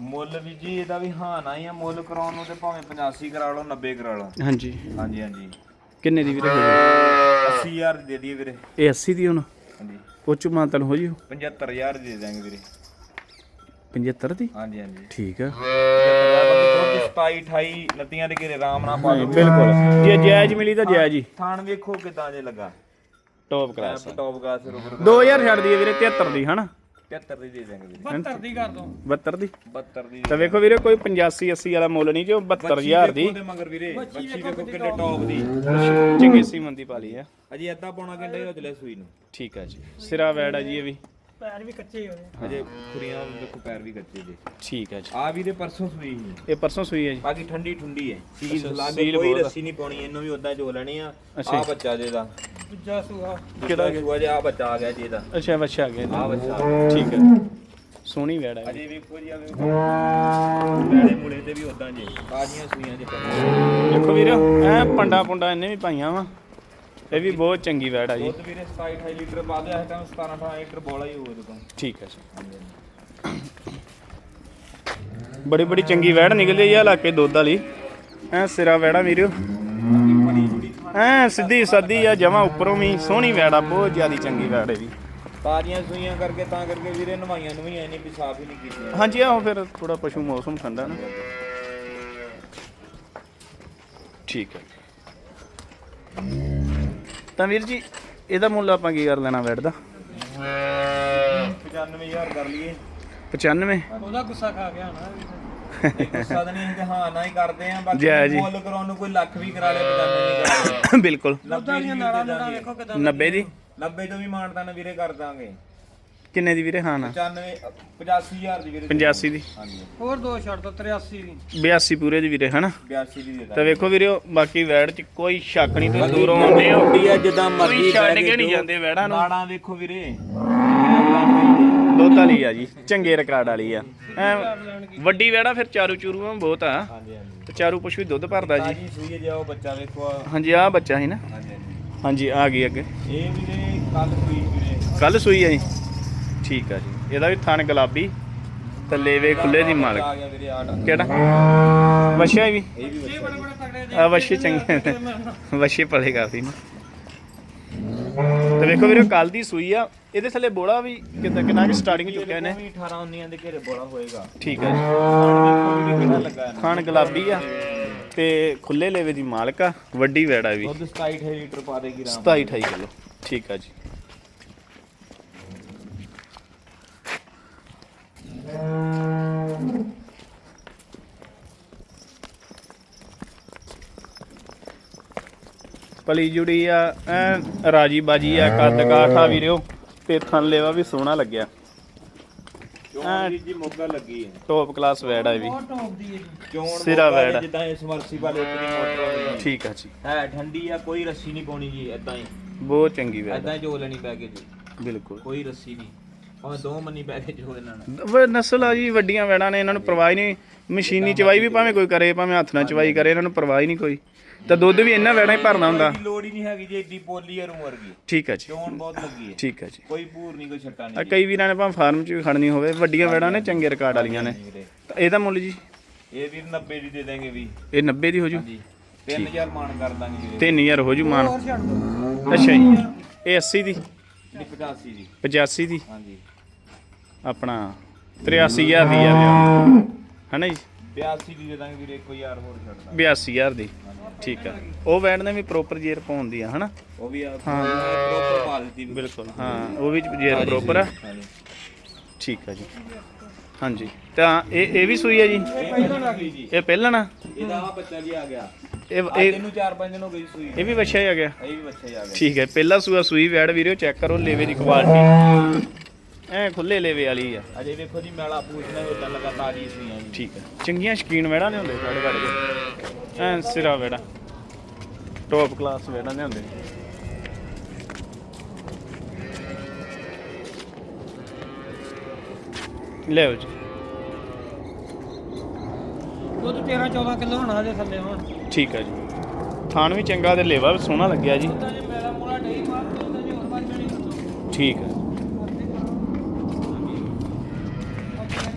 ਮੁੱਲ ਵੀ ਜੀ ਇਹਦਾ ਵੀ ਹਾਂ ਨਾ ਹੀ ਆ ਮੁੱਲ ਕਰਾਉਣ ਨੂੰ ਤੇ ਭਾਵੇਂ 85 ਕਰਾ ਲਓ 90 ਕਰਾ ਲਓ। ਹਾਂਜੀ। ਹਾਂਜੀ ਹਾਂਜੀ। ਕਿੰਨੇ ਦੀ ਵੀਰੇ? ਹੋ ਜਾਊ? 80000 ਦੇ ਦਈਏ ਵੀਰੇ। ਇਹ 80 ਦੀ ਹੁਣ? ਹਾਂਜੀ। ਉਹ ਚ ਮਾਤਨ ਹੋ ਜੂ 75000 ਦੇ ਦਾਂਗੇ ਵੀਰੇ। 75 ਦੀ? ਹਾਂਜੀ ਹਾਂਜੀ। ਠੀਕ ਆ। 27 28 ਨਤੀਆਂ ਦੇ ਘੇਰੇ ਆਰਾਮ ਨਾਲ ਪਾ ਲਓ ਬਿਲਕੁਲ ਜੇ ਜਾਇਜ਼ ਮਿਲੀ ਤਾਂ ਜਾਇਜ਼ ਹੀ। ਥਾਣ ਵੇਖੋ ਕਿਦਾਂ ਜੇ ਲੱਗਾ। ਟੌਪ ਕਲਾਸ ਟੌਪ ਗਾਸ ਰੋਬਰ 2000 ਛੱਡ ਦਈਏ ਵੀਰੇ 73 ਦੀ ਹਨਾ? 73 ਦੀ ਦੇ ਦਾਂਗੇ ਵੀਰੇ। 72 ਦੀ ਕਰ ਦੋ। 72 ਦੀ? 72 ਦੀ ਤਾਂ ਵੇਖੋ ਵੀਰੇ ਕੋਈ 85 80 ਵਾਲਾ ਮੁੱਲ ਨਹੀਂ ਜੋ 72000 ਦੀ। ਉਹਦੇ ਮਗਰ ਵੀਰੇ ਬੱਚੀ ਵੇਖੋ ਟੌਪ ਦੀ। ਚੰਗੀ ਸੀਮਨ ਦੀ ਪਾਲੀ ਆ। ਅਜੇ ਅੱਧਾ ਪੌਣਾ ਘੰਟਾ ਹੋ ਚਲੇ ਸੂਈ ਨੂੰ। ਠੀਕ ਆ ਜੀ। ਸਿਰਾ ਵੈੜ ਆ ਜੀ ਇਹ ਵੀ। ਪੈਰ ਵੀ ਕੱਚੇ ਹੋਏ ਅਜੇ ਖੁਰੀਆਂ ਵੇਖੋ ਪੈਰ ਵੀ ਕੱਚੇ ਜੇ। ਠੀਕ ਆ ਜੀ। ਆ ਵੀਰੇ ਪਰਸੋਂ ਸੂਈ ਸੀ। ਇਹ ਪਰਸੋਂ ਸੂਈ ਹੈ ਜੀ। ਬਾਕੀ ਠੰਡੀ ਠੁੰਡੀ ਹੈ। ਸੀਲ ਲਾ ਕੇ ਸੀਲ ਕੋਈ ਬਹੁਤ ਆ। ਰੱਸੀ ਨਹੀਂ ਪਾਉਣੀ ਇਹਨੂੰ ਵੀ ਉਦਾਂ ਜੋ ਲੈਣੀ ਆ। ਅੱਛਾ ਆ ਜੀ। ਬੱਚਾ ਜੇ ਦਾ। ਦੂਜਾ ਸੂਆ। ਕਿਹੜਾ ਸੂਆ ਜੇ ਆ ਬੱਚਾ ਆ ਗਿਆ ਜੇ ਦਾ। ਅੱਛਾ ਬੱਚਾ ਆ ਗਿਆ ਆ ਜੀ। ਬੱਚਾ। ਠੀਕ ਹੈ ਸੋਹਣੀ ਵੈੜ ਆ ਅਜੇ ਵੇਖੋ ਜੀ ਆ ਵੇਖੋ। ਮੈਲੇ ਮੁਲੇ ਤੇ ਵੀ ਉਦਾਂ ਜੇ। ਤਾਜ਼ੀਆਂ ਸੂਈਆਂ ਜੇ। ਦੇਖੋ ਵੀਰੇ ਐ ਪੰਡਾ ਪੁੰਡਾ ਇਹਨੇ ਵੀ ਪਾਈਆਂ ਵਾ। ਇਹ ਵੀ ਬਹੁਤ ਚੰਗੀ ਵੈੜ ਆ ਜੀ। ਦੁੱਧ ਵੀਰੇ 27 28 ਲੀਟਰ ਪਾ ਦਿਆ ਹੈ ਤਾਂ 17 18 ਲੀਟਰ ਬੋਲਾ ਹੀ ਹੋਊਗਾ ਦੁਕਾਨ ਠੀਕ ਹੈ ਜੀ। ਬੜੀ ਬੜੀ ਚੰਗੀ ਵੈੜ ਨਿਕਲੀ ਆ ਇਲਾਕੇ ਦੁੱਧ ਵਾਲੀ। ਐ ਸਿਰਾ ਵੈੜਾ ਵੀਰੋ। ਐ ਸਿੱਧੀ ਸਾਦੀ ਆ ਜਮਾ ਉੱਪਰੋਂ ਵੀ ਸੋਹਣੀ ਵੈੜ ਬਹੁਤ ਜ਼ਿਆਦੀ ਚੰਗੀ ਵੈੜ ਹੈ ਵੀ ਤਾਜ਼ੀਆਂ ਸੂਈਆਂ ਕਰਕੇ ਤਾਂ ਕਰਕੇ ਵੀਰੇ ਨਵਾਈਆਂ ਨਵੀਆਂ ਨਹੀਂ ਵੀ ਸਾਫ਼ ਹੀ ਨਹੀਂ ਕੀਤੀਆਂ ਹਾਂਜੀ ਆਹੋ ਫਿਰ ਥੋੜਾ ਪਸ਼ੂ ਮੌਸਮ ਠੰਡਾ ਨਾ। ਠੀਕ ਹੈ। ਤਾਂ ਵੀਰ ਜੀ ਇਹਦਾ ਮੁੱਲ ਆਪਾਂ ਕੀ ਕਰ ਲੈਣਾ ਵੈੜ ਦਾ? 95000 ਕਰ ਲਈਏ। 95 ਉਹਦਾ ਗੁੱਸਾ ਖਾ ਗਿਆ ਨਾ। ਗੁੱਸਾ ਤਾਂ ਨਹੀਂ ਹੈ ਕਿ ਹਾਂ ਨਾ ਹੀ ਕਰਦੇ ਆ ਜੈ ਬਾਕੀ ਜੀ। ਮੁੱਲ ਕਰਾਉਣ ਨੂੰ ਕੋਈ ਲੱਖ ਵੀ ਕਰਾ ਲੇ 95 ਵੀ ਕਰਾ ਲੇ ਬਿਲਕੁਲ ਉਹਦਾ ਦੀਆਂ ਨਾੜਾਂ ਨਾੜਾਂ ਵੇਖੋ ਕਿਦਾਂ 90 ਦੀ? 90 ਤੋਂ ਵੀ ਮਾਨਤਾ ਨਾ ਵੀਰੇ ਕਰ ਦਾਂਗੇ। ਕਿੰਨੇ ਦੀ ਵੀਰੇ? ਹਾਂ ਨਾ। 95 85000 ਦੀ ਵੀਰੇ 85 ਦੀ। ਹਾਂਜੀ। ਹੋਰ ਦੋ ਛੱਡ ਦੋ 83 ਦੀ। 82 ਪੂਰੇ ਦੀ ਵੀਰੇ ਹਨਾ? 82 ਦੀ ਦੇ ਤਾਂ ਵੇਖੋ ਵੀਰੇ ਬਾਕੀ ਵੈੜ 'ਚ ਕੋਈ ਸ਼ੱਕ ਨਹੀਂ ਤੁਸੀਂ ਦੂਰੋਂ ਆਉਂਦੇ ਹੋ। ਵੱਡੀ ਆ ਜਿੱਦਾਂ ਮਰਜ਼ੀ ਛੱਡ ਕੇ ਨਹੀਂ। ਜਾਂਦੇ ਵੈੜਾਂ ਨੂੰ। ਨਾੜਾਂ ਵੇਖੋ ਵੀਰੇ। ਦੁੱਧ ਵਾਲੀ ਆ ਜੀ ਚੰਗੇ ਰਿਕਾਰਡ ਵਾਲੀ ਆ। ਐ ਵੱਡੀ ਵੈੜਾ ਫਿਰ ਚਾਰੂ ਚੂਰੂ ਬਹੁਤ ਆ। ਹਾਂਜੀ ਹਾਂਜੀ। ਤੇ ਚਾਰੂ ਪਸ਼ੂ ਵੀ ਦੁੱਧ ਭਰਦਾ ਜੀ। ਤਾਜੀ ਸੂਈ ਬੱਚਾ ਵੇਖੋ ਆ। ਹਾਂਜੀ ਆ ਬੱਚਾ ਸੀ ਨਾ। ਹਾਂਜੀ ਹਾਂਜੀ। ਹਾਂਜੀ ਆ ਗਈ ਅੱਗੇ। ਇਹ ਵੀਰੇ ਕੱਲ ਸੂਈ ਵੀਰੇ। ਕੱਲ ਸੂਈ ਆ ਜੀ। ਠੀਕ ਆ ਜੀ। ਇਹਦਾ ਵੀ ਥਣ ਗੁਲਾਬੀ ਤੇ ਲੇਵੇ ਖੁੱਲੇ ਦੀ ਮਾਲਕ। ਆ ਗਿਆ ਵੀਰੇ ਆਟ ਕਿਹੜਾ? ਵਸ਼ਿਆ ਵੀ? ਇਹ ਵੀ ਆ ਵਸ਼ੇ ਚੰਗੇ ਵਸ਼ੇ ਪਲੇ ਕਾਫੀ ਨੇ। ਤੇ ਵੇਖੋ ਵੀਰੇ ਕੱਲ ਦੀ ਸੂਈ ਆ। ਇਹਦੇ ਥੱਲੇ ਬੋਲਾ ਵੀ ਕਿੰਨਾ ਕਿੰਨਾ ਕਿ ਸਟਾਰਟਿੰਗ ਚੁੱਕਿਆ ਨੇ ਵੀ 18 19 ਦੇ ਘੇਰੇ ਬੋਲਾ ਹੋਏਗਾ ਠੀਕ ਹੈ ਜੀ। ਲੱਗਾ। ਖਾਣ ਗੁਲਾਬੀ ਆ ਤੇ ਖੁੱਲੇ ਲੇਵੇ ਦੀ ਮਾਲਕ ਆ। ਵੱਡੀ ਵੈੜਾ ਵੀ। ਦੁੱਧ 27 28 ਲੀਟਰ ਪਾ ਦੇਗੀ ਰਾਮ 27 28 ਕਿਲੋ। ਠੀਕ ਆ ਜੀ। ਪਲੀ ਜੁੜੀ ਆ ਐਨ ਰਾਜੀ ਬਾਜੀ ਆ ਕੱਦ ਕਾਠਾ ਵੀਰਿਓ ਤੇ ਥਣ ਲੇਵਾ ਵੀ ਸੋਹਣਾ ਲੱਗਿਆ। ਚੋਣ ਵੀ ਜੀ ਮੋਗਾ ਲੱਗੀ ਹੈ। ਟੌਪ ਕਲਾਸ ਵੈੜ ਆ ਇਹ ਵੀ। ਬਹੁਤ ਟੌਪ ਦੀ ਹੈ ਜੀ। ਚੋਣ ਸਿਰਾ ਮੋਗਾ ਵੈੜ। ਜਿੱਦਾਂ ਇਸ ਮਰਸੀਬਲ ਇੱਕ ਦੀ ਮੋਟਰ ਵਾਲੀ ਹੈ। ਠੀਕ ਆ ਜੀ। ਹੈ ਠੰਡੀ ਆ ਕੋਈ ਰੱਸੀ ਨਹੀਂ ਪਾਉਣੀ ਜੀ ਐਦਾਂ ਹੀ। ਬਹੁਤ ਚੰਗੀ ਵੈੜ ਐਦਾਂ ਹੀ ਜੋ ਲੈਣੀ ਪੈ ਕੇ ਜੀ। ਬਿਲਕੁਲ। ਕੋਈ ਰੱਸੀ ਨਹੀਂ। ਭਾਵੇਂ ਦੋ ਮੰਨੀ ਪੈ ਜੋ ਇਹਨਾਂ ਨੇ। ਵ- ਨਸਲ ਆ ਜੀ ਵੱਡੀਆਂ ਵੈੜਾਂ ਨੇ ਇਹਨਾਂ ਨੂੰ ਪਰਵਾਹ ਹੀ ਨਹੀਂ। ਮਸ਼ੀਨੀ ਚਵਾਈ ਵੀ ਭਾਵੇਂ ਕੋਈ ਕਰੇ ਭਾਵੇਂ ਹੱਥ ਨਾਲ ਚਵਾਈ ਕਰੇ ਇਹਨਾਂ ਨੂੰ ਪਰਵਾਹ ਹੀ ਨਹੀਂ ਕੋਈ। ਤਾਂ ਦੁੱਧ ਵੀ ਇਹਨਾਂ ਵੈੜਾਂ ਹੀ ਭਰਨਾ ਹੁੰਦਾ। ਦੀ ਲੋੜ ਹੀ ਨਹੀਂ ਹੈਗੀ ਜੀ ਏਡੀ ਪੋਲੀ ਆ ਰੂ ਵਰਗੀ। ਠੀਕ ਹੈ ਜੀ। ਚੋਣ ਬਹੁਤ ਲੱਗੀ ਹੈ। ਠੀਕ ਹੈ ਜੀ। ਕੋਈ ਭੂਰ ਨਹੀਂ ਕੋਈ ਛੱਟਾ ਆ ਨਹੀਂ। ਕਈ ਵੀਰਾਂ ਨੇ ਭਾਵੇਂ ਫਾਰਮ 'ਚ ਵੀ ਖੜਨੀ ਹੋਵੇ ਵੱਡੀਆਂ ਵੈੜਾਂ ਨੇ ਚੰਗੇ ਰਿਕਾਰਡ ਵਾਲੀਆਂ ਨੇ। ਵੀਰੇ। ਤਾਂ ਇਹਦਾ ਮੁੱਲ ਜੀ। ਇਹ ਵੀਰ 90 ਦੀ ਦੇ ਦਾਂਗੇ ਵੀ। ਇਹ 90 ਦੀ ਹੋ ਜੂ? ਜੀ 3000 ਮਾਨ ਕਰ ਦਾਂਗੇ ਵੀਰੇ 3000 ਹੋ ਜੂ ਮਾਨ ਹੋਰ ਛੱਡ ਦੋ ਅੱਛਾ ਜੀ। ਇਹ 80 ਦੀ। ਇਹ 85 ਦੀ। 85 ਦੀ। ਹਾਂਜੀ। ਆਪਣਾ 83000 ਦੀ ਯਾਰ ਹਨਾ ਜੀ? 82 ਦੀ ਦੇ ਦਾਂਗੇ ਵੀਰੇ 1000 ਹੋਰ ਛੱਡ ਦਾਂਗੇ। 82000 ਦੀ। ਠੀਕ ਆ। ਉਹ ਵੈੜ ਨੇ ਵੀ ਪ੍ਰੋਪਰ ਜੇਰ ਪਾਉਣ ਦੀ ਆ ਹਨਾ? ਉਹ ਵੀ ਆ ਪ੍ਰੋਪਰ। ਬਿਲਕੁਲ ਹਾਂ ਉਹ ਵੀ ਜੇਰ ਪ੍ਰੋਪਰ ਆ। ਠੀਕ ਆ ਜੀ। ਹਾਂਜੀ। ਤਾਂ ਇਹ ਇਹ ਵੀ ਸੂਈ ਆ ਜੀ? ਇਹ ਪਹਿਲਾਂ ਨਾ? ਇਹਦਾ ਆ ਬੱਚਾ ਜੀ ਆ ਗਿਆ। ਇਹ ਇਹਨੂੰ 4-5 ਦਿਨ ਹੋ ਗਏ ਸੂਈ ਇਹ ਵੀ ਬੱਚਾ ਹੀ ਆ ਗਿਆ। ਇਹ ਵੀ ਬੱਚਾ ਹੀ ਆ ਗਿਆ। ਠੀਕ ਹੈ ਪਹਿਲਾ ਸੂਆ ਸੂਈ ਵੈੜ ਵੀਰਿਓ ਚੈੱਕ ਕਰੋ ਲੇਵੇ ਦੀ ਕੁਆਲਿਟੀ ਐ ਖੁੱਲੇ ਲੇਵੇ ਵਾਲੀ ਆ। ਅਜੇ ਵੇਖੋ ਜੀ ਮੈਲਾ ਪੂਛਣਾ ਉਦਾਂ ਲਗਾ ਤਾਜੀ ਸੂਈਆਂ ਜੀ। ਠੀਕ ਹੈ ਚੰਗੀਆਂ ਸ਼ਕੀਨ ਵੈੜਾਂ ਨੇ ਹੁੰਦੇ ਸਾਡੇ ਵੜ ਦੇ। ਐ ਸਿਰਾ ਵੈੜਾ ਟੌਪ ਕਲਾਸ ਵੈੜਾਂ ਦੇ ਹੁੰਦੇ ਲਿਓ ਜੀ। ਦੁੱਧ 13 14 ਕਿਲੋ ਹੋਣਾ ਜੇ ਥੱਲੇ ਹੁਣ। ਠੀਕ ਹੈ ਜੀ। ਥਾਣ ਵੀ ਚੰਗਾ ਤੇ ਲੇਵਾ ਵੀ ਸੋਹਣਾ ਲੱਗਿਆ ਜੀ। ਠੀਕ ਹੈ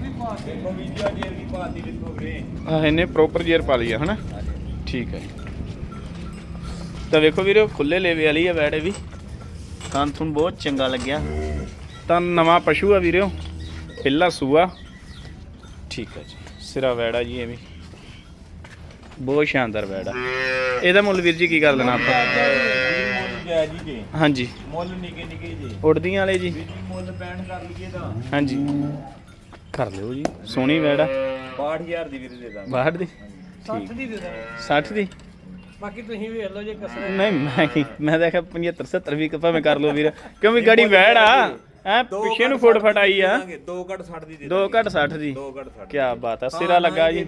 ਵੀ ਪਾ ਕੇ ਦੇਖੋ ਵੀ ਜੀ ਅਜੇ ਵੀ ਪਾਤੀ ਦੇਖੋ ਵੀਰੇ। ਆ ਇਹਨੇ ਪ੍ਰੋਪਰ ਜੇਰ ਪਾ ਲਈ ਆ ਹਨਾ? ਠੀਕ ਹੈ ਜੀ। ਤਾਂ ਵੇਖੋ ਵੀਰੋ ਖੁੱਲੇ ਲੇਵੇ ਵਾਲੀ ਆ ਵੈੜੇ ਵੀ। ਤਾਂ ਤੁਹਾਨੂੰ ਬਹੁਤ ਚੰਗਾ ਲੱਗਿਆ। ਤਾਂ ਨਵਾਂ ਪਸ਼ੂ ਆ ਵੀਰੋ। ਪਹਿਲਾ ਸੂਆ। ਠੀਕ ਹੈ ਜੀ। ਸਿਰਾ ਵੈੜਾ ਜੀ ਇਹ ਵੀ। ਬਹੁਤ ਸ਼ਾਨਦਾਰ ਵੈੜਾ ਇਹਦਾ ਮੁੱਲ ਵੀਰ ਜੀ ਕੀ ਕਰ ਦੇਣਾ ਆਪਾਂ? ਹਾਂਜੀ। ਮੁੱਲ ਨਿੱਕੇ ਨਿੱਕੇ ਜੀ। ਉੜਦੀਆਂ ਵਾਲੇ ਜੀ ਮੁੱਲ ਪੈਣ ਕਰ ਲਈਏ ਤਾਂ। ਹਾਂਜੀ। ਕਰ ਲਿਓ ਜੀ। ਸੋਹਣੀ ਵੈੜਾ 62000 ਦੀ ਵੀਰੇ ਦੇ ਦਾਂਗੇ। ਬਾਹਰ ਦੀ? 60 ਦੀ ਦੇ ਦਾਂ 60 ਦੀ? ਬਾਕੀ ਤੁਸੀਂ ਵੇਖ ਲਓ ਜੇ ਕਸਰ ਨਹੀਂ ਮੈਂ ਕੀ ਮੈਂ ਦੇਖਿਆ 75 70 ਵੀ ਭਾਵੇਂ ਕਰ ਲਓ ਵੀਰ। ਕਿਉਂਕਿ ਗੜੀ ਵੈੜ ਆ। ਐ ਪਿੱਛੇ ਨੂੰ ਫੁੱਟ ਫਟਾਈ ਆ। 2 ਘੱਟ 60 ਦੀ ਦੇ 2 ਘੱਟ 60 ਦੀ। 2 ਘੱਟ 60 ਕੀ ਬਾਤ ਆ ਸਿਰਾ ਲੱਗਾ ਜੀ।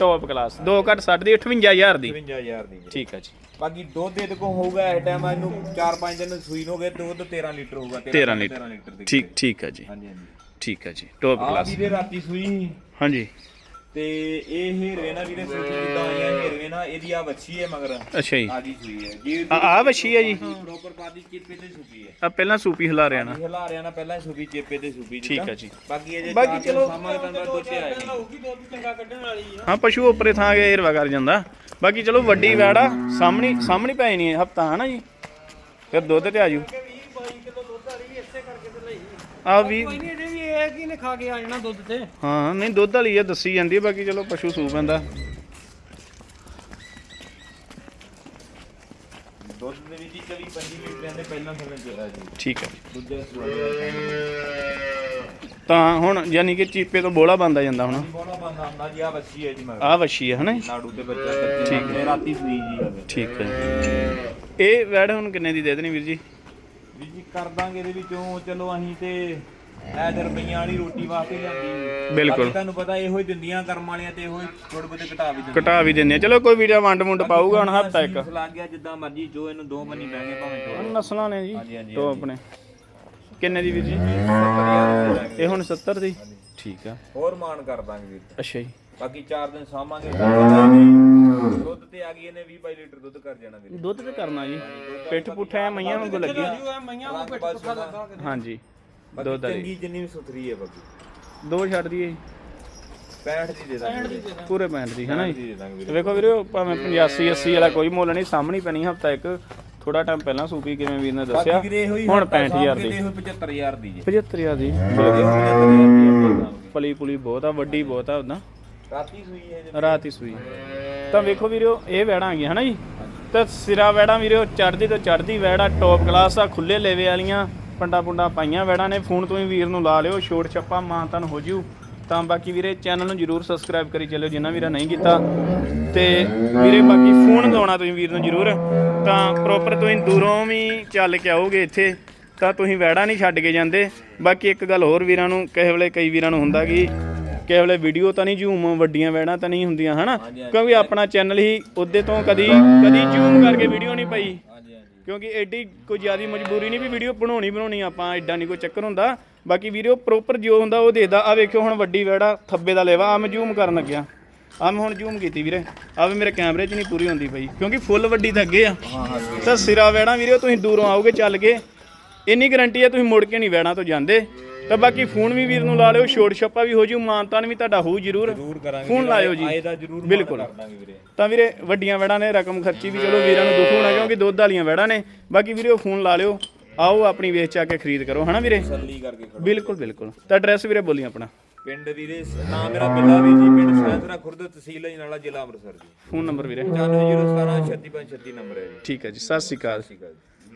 ਟੌਪ ਕਲਾਸ 2 ਘੱਟ 60 ਦੀ 58000 ਦੀ। 55000 ਦੀ। ਠੀਕ ਆ ਜੀ। ਬਾਕੀ ਦੁੱਧ ਇਹਦੇ ਕੋਲ ਹੋਊਗਾ ਇਸ ਟਾਈਮ ਇਹਨੂੰ 4-5 ਦਿਨ ਸੂਈ ਨੂੰ ਹੋ ਗਏ ਦੁੱਧ 13 ਲੀਟਰ ਹੋਊਗਾ 13 ਲੀਟਰ 13 ਲੀਟਰ। ਦੀ ਠੀਕ ਠੀਕ ਆ ਜੀ। ਹਾਂਜੀ ਹਾਂਜੀ। ਠੀਕ ਆ ਜੀ ਟੌਪ ਆ ਕਲਾਸ ਵੀਰੇ ਰਾਤੀ ਸੂਈ। ਹਾਂਜੀ। ਤੇ ਇਹ ਹੀਰਵੇ ਨਾ ਵੀਰੇ ਸੂਈ ਜਿੱਦਾਂ ਆਈਆਂ ਹੀਰਵੇ ਨਾ ਇਹਦੀ ਆ ਵੱਛੀ ਹੈ ਮਗਰ। ਅੱਛਾ ਜੀ। ਆਦੀ ਸੂਈ ਹੈ। ਜੀ ਆ ਆ ਵੱਛੀ ਆ ਜੀ। ਪ੍ਰੋਪਰ ਪਾਦੀ ਚੇਪੇ ਤੇ ਸੁਪੀ ਹੈ। ਆ ਪਹਿਲਾਂ ਸੂਪੀ ਹਿਲਾ ਰਿਆ ਨਾ। ਹਿਲਾ ਰਿਆ ਨਾ ਪਹਿਲਾਂ ਹੀ ਸੁਪੀ ਚੇਪੇ ਤੇ ਸੁਪੀ ਠੀਕ ਆ ਜੀ। ਬਾਕੀ ਇਹ ਜੇ ਬਾਕੀ ਚਲੋ- ਚਲੋ ਸਾਮਾਂ ਦਾ ਦੁੱਧ ਤੇ ਆਏ ਨੇ ਹੋਊਗੀ ਦੁੱਧ ਚੰਗਾ ਕੱਢਣ ਵਾਲੀ ਆ। ਹਾਂ ਪਸ਼ੂ ਉੱਪਰੇ ਥਾਂ ਗਿਆ ਏਰਵਾ ਕਰ ਜਾਂਦਾ। ਬਾਕੀ ਚਲੋ ਵੱਡੀ ਵੈੜਾ ਸਾਹਮਣੀ ਸਾਹਮਣੀ ਪੈ ਨਹੀਂ ਹਫਤਾ ਹਨਾ ਜੀ? ਫਿਰ ਦੁੱਧ ਤੇ ਆਜੂ ਕਿ 20 22 ਕਿਲੋ ਦੁੱਧ ਵਾਲੀ ਵੀ ਇਸੇ ਕਰਕੇ ਤੇ ਲਈ। ਆ ਵੀ ਕੋਈ ਨਹੀਂ ਇਹਦੇ ਇਹ ਕੀ ਨੇ ਖਾ ਕੇ ਆ ਜਾਣਾ ਦੁੱਧ ਤੇ? ਹਾਂ ਨਹੀਂ ਦੁੱਧ ਵਾਲੀ ਆ ਦੱਸੀ ਜਾਂਦੀ ਹੈ ਬਾਕੀ ਚਲੋ ਪਸ਼ੂ ਸੂ ਪੈਂਦਾ। ਦੁੱਧ ਦੇ ਵਿੱਚ ਹੀ 24 25 ਲੀਟਰਾਂ ਦੇ ਪਹਿਲਾਂ ਸਮੇਂ ਚੋਇਆ ਜੀ। ਠੀਕ ਹੈ। ਦੂਜੇ ਤਾਂ ਹੁਣ ਯਾਨੀ ਕਿ ਚੀਪੇ ਤੋਂ ਬੋਲਾ ਬੰਦਾ ਜਾਂਦਾ ਹੁਣ। ਬੋਲਾ ਬੰਦਾ ਆਂਦਾ ਜੀ ਆ ਵੱਛੀ ਹੈ ਜੀ ਮਗਰ। ਆ ਵੱਛੀ ਹੈ ਹਨਾ ਜੀ? ਨਾੜੂ ਤੇ ਬੱਚਾ ਕੱਚੇ ਠੀਕ ਠੀਕ ਰਾਤੀ ਸੂਈ ਜੀ ਠੀਕ ਹੈ ਇਹ ਵੈੜ ਹੁਣ ਕਿੰਨੇ ਦੀ ਦੇ ਦੇਣੀ ਵੀਰ ਜੀ? ਵੀ ਜੀ ਕਰ ਦਾਂਗੇ ਇਹਦੇ ਵਿੱਚੋਂ ਚਲੋ ਅਸੀਂ ਤੇ ਐ ਤੇ ਰੁਪਈਆਂ ਵਾਲੀ ਰੋਟੀ ਵਾਸਤੇ ਲਿਆਂਦੀ ਬਿਲਕੁਲ। ਬਾਕੀ ਤੁਹਾਨੂੰ ਪਤਾ ਇਹੋ ਹੀ ਦਿੰਦੀਆਂ ਕਰਮ ਵਾਲੀਆਂ ਤੇ ਇਹੋ ਹੀ ਥੋੜੇ ਬਹੁਤੇ ਘਟਾ ਵੀ ਦਿੰਦੀਆਂ। ਘਟਾ ਵੀ ਦਿੰਦੇ ਆ ਚਲੋ ਕੋਈ ਵੀਡੀਓ ਵੰਡ ਮੁੰਡ ਪਾਊਗਾ ਹੁਣ ਹਫਤਾ ਇੱਕ ਲੱਗ ਗਿਆ ਜਿੱਦਾਂ ਮਰਜ਼ੀ ਜੋ ਇਹਨੂੰ ਦੋ ਮੰਨੀ ਬਹਿ ਗਏ ਭਾਵੇਂ ਦੋ। ਹੁਣ ਨਸਲਾਂ ਨੇ ਜੀ ਹਾਂਜੀ, ਹਾਂਜੀ, ਤੋਂ ਹਾਂਜੀ। ਆਪਣੇ। ਕਿੰਨੇ ਦੀ ਵੀਰ ਜੀ 70000 ਦੇ ਦਾਂਗੇ। ਇਹ ਹੁਣ 70 ਦੀ? ਠੀਕ ਆ। ਹੋਰ ਮਾਨ ਕਰ ਦਾਂਗੇ ਵੀਰ। ਅੱਛਾ ਜੀ। ਬਾਕੀ 4 ਦਿਨ ਸਾਂਭਾਂਗੇ। ਦੁੱਧ ਤੇ ਆ ਗਈ। ਇਹਨੇ 20 22 ਲੀਟਰ ਦੁੱਧ ਕਰ ਜਾਣਾ ਵੀਰ। ਦੁੱਧ ਤੇ ਕਰਨਾ ਜੀ। ਪਿੱਠ ਪੁੱਠਾ ਐ ਮਈਆਂ ਵਾਂਗੂ ਲੱਗੀ। ਰਾਜੂ ਆ ਮਈਆਂ ਨੂੰ ਪਿੱਠ ਪੁੱਠਾ ਲੱਗਾ। ਕੇ ਹਾਂਜੀ। ਬਾਕੀ ਦੁੱਧ ਵਾਲੀ ਚੰਗੀ ਜਿੰਨੀ ਵੀ ਸੁਥਰੀ ਹੈ ਬਾਕੀ। ਦੋ ਛੱਡ ਦਈਏ ਜੀ। 65 ਦੀ ਦੇ ਦਾਂਗੇ ਵੀਰੇ। ਪੂਰੇ 65 ਦੀ ਹੈ ਨਾ ਜੀ ਦੀ ਦੇ ਦਾਂਗੇ ਵੀਰੇ। ਤੇ ਵੇਖੋ ਵੀਰੇ ਭਾਵੇਂ 85 80 ਵਾਲਾ ਕੋਈ ਮੁੱਲ ਨਹੀਂ ਸਾਹਮਣੀ ਪੈਣੀ ਹਫਤਾ ਇੱਕ। ਥੋੜਾ ਟਾਈਮ ਪਹਿਲਾਂ ਸੂਪੀ ਕਿਵੇਂ ਵੀਰ ਨੇ ਦੱਸਿਆ। ਬਾਕੀ ਵੀਰੇ ਇਹੋ ਹੀ ਹੁਣ ਹੱਥਾਂ 65000 ਸਾਂਭ ਕੇ ਦੀ। ਤੇ ਇਹੋ 75000 ਦੀ ਜੇ। 75000 ਦੀ। ਇਹ 75000 ਦੀ ਆਪਾਂ ਪਲੀ ਪੁਲੀ ਬਹੁਤ ਆ ਵੱਡੀ ਬਹੁਤ ਆ ਉਦਾਂ। ਰਾਤੀ ਸੂਈ ਹੈ ਜੇ। ਰਾਤ ਹੀ ਸੂਈ। ਤਾਂ ਵੇਖੋ ਵੀਰੋ ਇਹ ਵੈੜਾਂ ਆ ਗਈਆਂ ਹਨਾ ਜੀ? ਤਾਂ ਸਿਰਾ ਵੈੜਾਂ ਵੀਰੋ ਚੜਦੀ ਤੋਂ ਚੜਦੀ ਵੈੜਾ ਟੌਪ ਕਲਾਸ ਆ ਖੁੱਲੇ ਲੇਵੇ ਵਾਲੀਆਂ। ਪੰਡਾ ਪੁੰਡਾ ਪਾਈਆਂ ਵੈੜਾਂ ਨੇ ਫੋਨ ਤੋਂ ਹੀ ਵੀਰ ਨੂੰ ਲਾ ਲਿਓ ਛੋਟ ਛੱਪਾ ਮਾਂ ਤਨ ਹੋ ਜੂ। ਤਾਂ ਬਾਕੀ ਵੀਰੇ ਚੈਨਲ ਨੂੰ ਜਰੂਰ ਸਬਸਕ੍ਰਾਈਬ ਕਰੀ ਚੱਲਿਓ ਜਿਨ੍ਹਾਂ ਵੀਰਾਂ ਨਹੀਂ ਕੀਤਾ। ਤੇ ਵੀਰੇ ਬਾਕੀ ਫੋਨ ਲਾਉਣਾ ਤੁਸੀਂ ਵੀਰ ਨੂੰ ਜਰੂਰ। ਤਾਂ ਪ੍ਰੋਪਰ ਤੁਸੀਂ ਦੂਰੋਂ ਵੀ ਚੱਲ ਕੇ ਆਓਗੇ ਇੱਥੇ। ਤਾਂ ਤੁਸੀਂ ਵੈੜਾ ਨਹੀਂ ਛੱਡ ਕੇ ਜਾਂਦੇ। ਬਾਕੀ ਇੱਕ ਗੱਲ ਹੋਰ ਵੀਰਾਂ ਨੂੰ ਕਿਸੇ ਵੇਲੇ ਕਈ ਵੀਰਾਂ ਨੂੰ ਹੁੰਦਾ ਕਿ ਕਿਸੇ ਵੇਲੇ ਵੀਡੀਓ ਤਾਂ ਨਹੀਂ ਜ਼ੂਮ ਵੱਡੀਆਂ ਵੈੜਾਂ ਤਾਂ ਨਹੀਂ ਹੁੰਦੀਆਂ ਹਨਾ? ਕਿਉਂਕਿ ਆਪਣਾ ਚੈਨਲ ਹੀ ਉਹਦੇ ਤੋਂ ਕਦੀ ਕਦੀ ਜ਼ੂਮ ਕਰਕੇ ਵੀਡੀਓ ਨਹੀਂ ਪਾਈ। ਕਿਉਂਕਿ ਐਡੀ ਕੋਈ ਜ਼ਿਆਦਾ ਮਜਬੂਰੀ ਨਹੀਂ ਵੀ ਵੀਡੀਓ ਬਣਾਉਣੀ ਬਣਾਉਣੀ ਆਪਾਂ ਐਡਾ ਨਹੀਂ ਕੋਈ ਚੱਕਰ ਹੁੰਦਾ। ਬਾਕੀ ਵੀਡੀਓ ਪ੍ਰੋਪਰ ਜੋ ਹੁੰਦਾ ਉਹ ਦੇਦਾ ਆ ਵੇਖਿਓ ਹੁਣ ਵੱਡੀ ਵੈੜਾ, ਥੱਬੇ ਦਾ ਲੈਵਾ। ਆ ਮੈਂ ਜ਼ੂਮ ਕਰਨ ਲੱਗਿਆ। ਆ ਮੈਂ ਹੁਣ ਜ਼ੂਮ ਕੀਤੀ ਵੀਰੇ। ਆ ਵੀ ਮੇਰੇ ਕੈਮਰੇ 'ਚ ਨਹੀਂ ਪੂਰੀ ਹੁੰਦੀ ਪਈ। ਕਿਉਂਕਿ ਫੁੱਲ ਵੱਡੀ ਤਾਂ ਅੱਗੇ ਆ। ਤਾਂ ਸਿਰਾ ਵੈੜਾਂ ਵੀਰੇ ਤੁਸੀਂ ਦੂਰੋਂ ਆਓਗੇ ਚੱਲ ਕੇ। ਇੰਨੀ ਗਰੰਟੀ ਆ, ਤੁਸੀਂ ਮੁੜ ਕੇ ਨਹੀਂ ਵੈੜਾਂ ਤੋਂ ਜਾਂਦੇ। ਤਾਂ ਬਾਕੀ ਫੋਨ ਵੀ ਵੀਰ ਨੂੰ ਲਾ ਲਿਓ ਛੋਟ ਛੱਪਾ ਵੀ ਹੋ ਜੂ ਮਾਨਤਾਨ ਵੀ ਤੁਹਾਡਾ ਹੋਊ ਜ਼ਰੂਰ। ਜ਼ਰੂਰ ਕਰਾਂਗੇ ਫੋਨ ਲਾਇਓ ਜੀ। ਆਏ ਦਾ ਜ਼ਰੂਰ ਬਿਲਕੁਲ। ਵੀਰੇ। ਤਾਂ ਵੀਰੇ ਵੱਡੀਆਂ ਵੈੜਾਂ ਨੇ ਰਕਮ ਖਰਚੀ ਵੀ ਚਲੋ ਵੀਰਾਂ ਨੂੰ ਦੁੱਖ ਹੋਣਾ ਕਿਉਂਕਿ ਦੁੱਧ ਵਾਲੀਆਂ ਵੈੜਾਂ ਨੇ। ਬਾਕੀ ਵੀਰੇ ਉਹ ਫੋਨ ਲਾ ਲਿਓ ਆਓ ਆਪਣੀ ਵੇਚ ਚਾ ਕੇ ਖਰੀਦ ਕਰੋ ਹਨਾ ਵੀਰੇ? ਤਸੱਲੀ ਕਰਕੇ ਖੜੋ। ਬਿਲਕੁਲ ਬਿਲਕੁਲ। ਤਾਂ ਐਡਰੈਸ ਵੀਰੇ ਬੋਲੀ ਆਪਣਾ। ਪਿੰਡ ਵੀਰੇ ਨਾਮ ਮੇਰਾ ਬਿੱਲਾ ਵੀ ਜੀ ਪਿੰਡ ਸੈਂਦਰਾ ਖੁਰਦ ਤਹਿਸੀਲ ਅਜਨਾਲਾ ਜ਼ਿਲ੍ਹਾ ਅੰਮ੍ਰਿਤਸਰ ਜੀ। ਫੋਨ ਨੰਬਰ ਵੀਰੇ। 9517 3636 ਨੰਬਰ ਹੈ ਜੀ। ਠੀਕ ਹੈ ਜੀ ਸਤਿ ਸ਼੍ਰੀ ਅਕਾਲ ਜੀ।